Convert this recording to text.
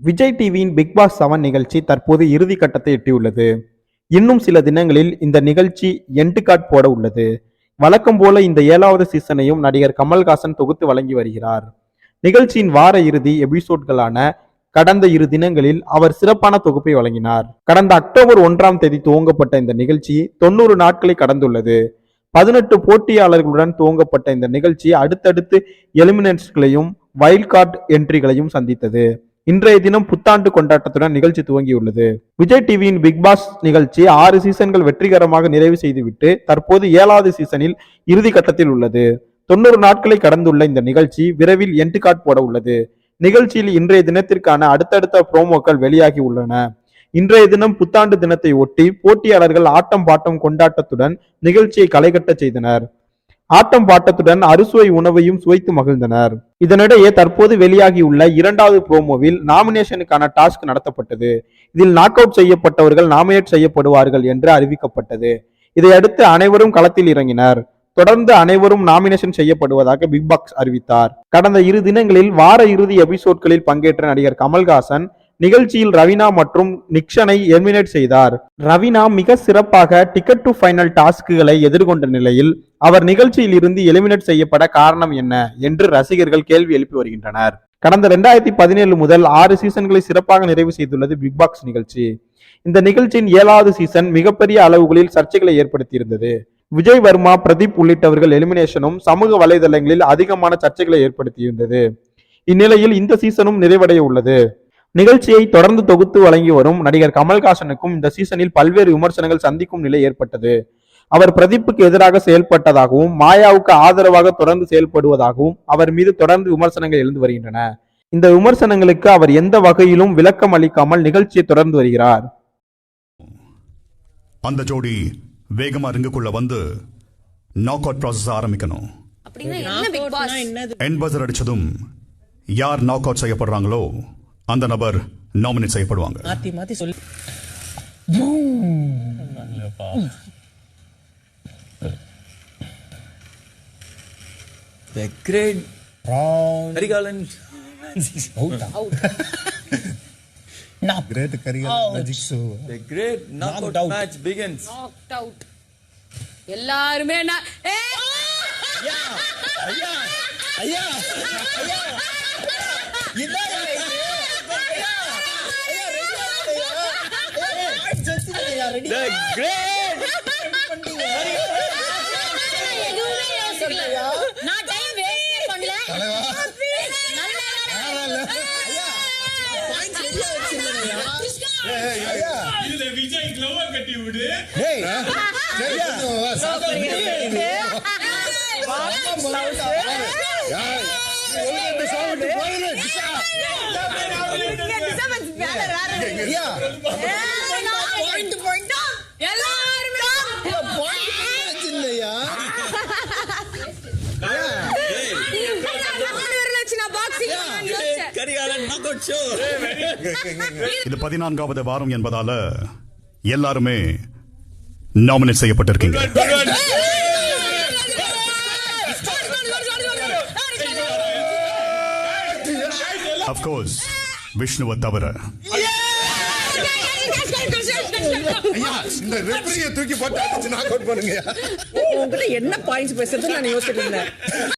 விஜய் டிவியின் big pass seven நிகழ்ச்சி தற்போது இறுதி கட்டத்தை எட்டியுள்ளது. இன்னும் சில தினங்களில் இந்த நிகழ்ச்சி எண்டு கார்ட் போட உள்ளது. வழக்கம் போல இந்த ஏழாவது சீசனையும் நடிகர் கமல்ஹாசன் தொகுத்து வழங்கி வருகிறார். நிகழ்ச்சியின் வார இறுதி எபிசோட்களான கடந்த இரு தினங்களில் அவர் சிறப்பான தொகுப்பை வழங்கினார். கடந்த அக்டோபர் ஒன்றாம் தேதி துவங்கப்பட்ட இந்த நிகழ்ச்சி தொண்ணூறு நாட்களை கடந்துள்ளது. பதினெட்டு போட்டியாளர்களுடன் துவங்கப்பட்ட இந்த நிகழ்ச்சி அடுத்தடுத்து எலிமினேட்ஸ்களையும் வைல்ட் கார்டு என்ட்ரிகளையும் சந்தித்தது. இன்றைய தினம் புத்தாண்டு கொண்டாட்டத்துடன் நிகழ்ச்சி துவங்கியுள்ளது. விஜய் டிவியின் பிக் பாஸ் நிகழ்ச்சி ஆறு சீசன்கள் வெற்றிகரமாக நிறைவு செய்துவிட்டு தற்போது ஏழாவது சீசனில் இறுதி கட்டத்தில் உள்ளது. தொண்ணூறு நாட்களை கடந்துள்ள இந்த நிகழ்ச்சி விரைவில் எண்டு காட் போட உள்ளது. நிகழ்ச்சியில் இன்றைய தினத்திற்கான அடுத்தடுத்த ப்ரோமோக்கள் வெளியாகி உள்ளன. இன்றைய தினம் புத்தாண்டு தினத்தை ஒட்டி போட்டியாளர்கள் ஆட்டம் பாட்டம் கொண்டாட்டத்துடன் நிகழ்ச்சியை களைகட்ட செய்தனர். ஆட்டம் பாட்டத்துடன் அறுசுவை உணவையும் சுவைத்து மகிழ்ந்தனர். இதனிடையே தற்போது வெளியாகியுள்ள இரண்டாவது ப்ரோமோவில் நாமினேஷனுக்கான டாஸ்க் நடத்தப்பட்டது. இதில் நாக் அவுட் செய்யப்பட்டவர்கள் நாமினேட் செய்யப்படுவார்கள் என்று அறிவிக்கப்பட்டது. இதையடுத்து அனைவரும் களத்தில் இறங்கினர். தொடர்ந்து அனைவரும் நாமினேஷன் செய்யப்படுவதாக பிக் பாக்ஸ் அறிவித்தார். கடந்த இரு தினங்களில் வார இறுதி எபிசோட்களில் பங்கேற்ற நடிகர் கமல்ஹாசன் நிகழ்ச்சியில் ரவினா மற்றும் நிக்ஷனை எலிமினேட் செய்தார். ரவினா மிக சிறப்பாக டிக்கெட் டு ஃபைனல் டாஸ்க்குகளை எதிர்கொண்ட நிலையில் அவர் நிகழ்ச்சியில் இருந்து எலிமினேட் செய்யப்பட காரணம் என்ன என்று ரசிகர்கள் கேள்வி எழுப்பி வருகின்றனர். கடந்த ரெண்டாயிரத்தி பதினேழு முதல் ஆறு சீசன்களை சிறப்பாக நிறைவு செய்துள்ளது பிக் பாஸ் நிகழ்ச்சி. இந்த நிகழ்ச்சியின் ஏழாவது சீசன் மிகப்பெரிய அளவுகளில் சர்ச்சைகளை ஏற்படுத்தியிருந்தது. விஜய் வர்மா பிரதீப் உள்ளிட்டவர்கள் எலிமினேஷனும் சமூக வலைதளங்களில் அதிகமான சர்ச்சைகளை ஏற்படுத்தியிருந்தது. இந்நிலையில் இந்த சீசனும் நிறைவடைய உள்ளது. நிகழ்ச்சியை தொடர்ந்து தொகுத்து வழங்கி வரும் நடிகர் கமல்ஹாசனுக்கும் இந்த சீசனில் பல்வேறு விமர்சனங்கள் சந்திக்கும் நிலை ஏற்பட்டது. அவர் பிரதீப்புக்கு எதிராக செயல்பட்டதாகவும் மாயாவுக்கு ஆதரவாக தொடர்ந்து செயல்படுவதாகவும் அவர் மீது தொடர்ந்து விமர்சனங்கள் எழுந்து வருகின்றன. இந்த விமர்சனங்களுக்கு அவர் எந்த வகையிலும் விளக்கம் அளிக்காமல் நிகழ்ச்சியை தொடர்ந்து வருகிறார். அந்த ஜோடி வேகமா ரிங்குக்குள்ள வந்து நாக் அவுட் ப்ராசஸ் ஆரம்பிக்கணும். அப்படின்னா என்ன பிக் பாஸ் என் பசர் அடிச்சதும் யார் நாக் அவுட் செய்யப்படுறாங்களோ அந்த நபர் நாமினேட் செய்யப்படுவாங்க மாத்தி மாத்தி சொல்லி The great Wrong. Karigalan Out. Knock. Great career Out. magic show. the great knockout Knocked out. match begins. Knocked out எல்லாருமே நான் ஏய்! ஐயா ஐயா ஐயா ஐயா இதான் இதுல விஜய் க்ளோவ கட்டி விடு டேய் ஐயா. இது பதினான்காவது வாரம் என்பதால எல்லாருமே நாமினேட் செய்யப்பட்டிருக்கீங்க. அப்கோர்ஸ் விஷ்ணுவை தவிர ஐயா இந்த ரெஃபரியை தூக்கி போட்டு அடிச்சு நாக் அவுட் பண்ணுங்க உங்ககிட்ட என்ன பாயிண்ட்ஸ் பேசுறது நான் யோசிச்சுட்டு இருந்தேன்